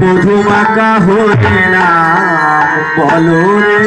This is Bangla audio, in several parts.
মধুমাকা হরে নাম বলো রে।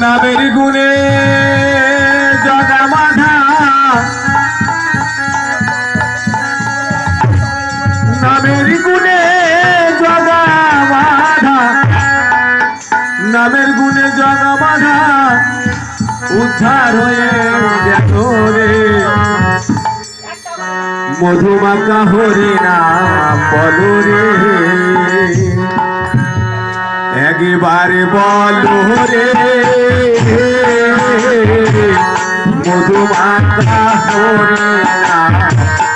নামের গুণে নামের গুণে জগা বাধা উদ্ধার হয়ে রে। মধুমাকা হরে না বলো রে। একবারে বলো রে। মধুমাকা হরে না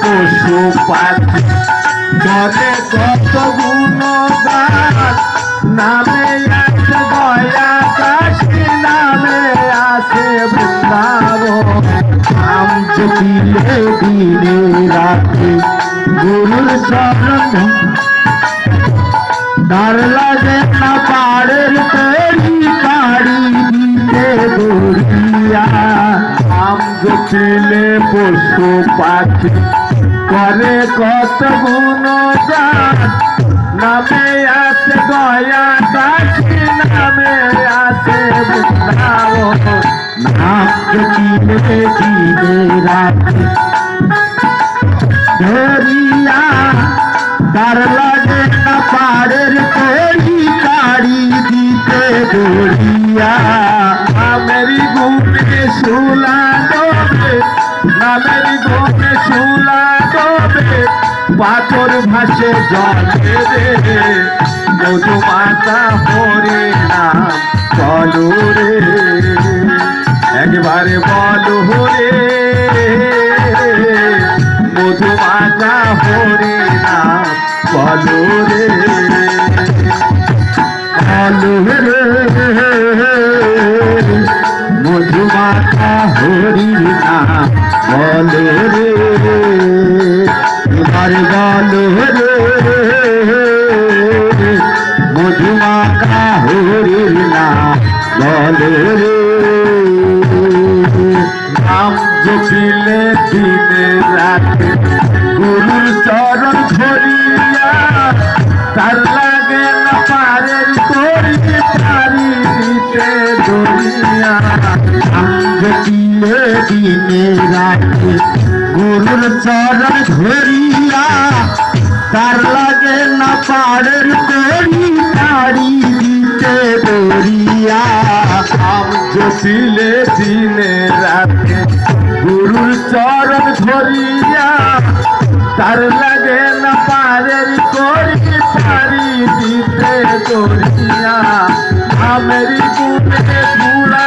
পশু পাখি ধরে কত গুণ নামে আছে গয়া কাশি, নামে আছে বৃন্দাবন। নাম জপিলে দিনে রাতে গুরুর চরণ। ডার লাগে না জপিলে পশু পাখি। করে কত গুণ নামে আছে গয়া কাশি নামে আছে নাম জপিলে দিনে রাতে ধরিয়া ডার লাগে নামেরি ঘুমে শুলা ডোবে পাথর ভাসে জলে রে। মধুমাতা হরে নাম বলো রে। একবারে বলো রে মধুমাতা হরে নাম বলো রে। আলো রে। মধুমাতা হরি নাম বলো রে, এবার বলো রে মধুমাতা হরি নাম বলো রে। নাম জপিলে দিনে রাতে, গুরুর চরণ দিনে রাতে গুরুর চরণ ধরিয়া তার লাগে না পাড়ের করি তারি দিতে দরিয়া নাম জপিলে দিনে রাতে গুরুর চরণ ধরিয়া তার লাগে না পারের করি পারি দিতে ধরিয়া আমেরি গুনে ধুলা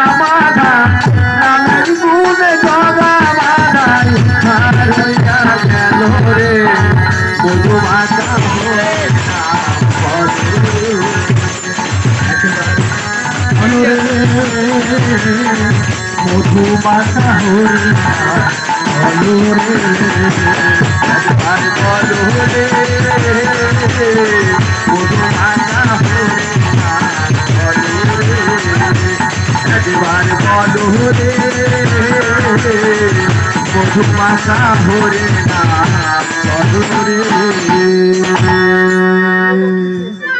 মধু মাখা হরি মধু মাখা হরে বলো রে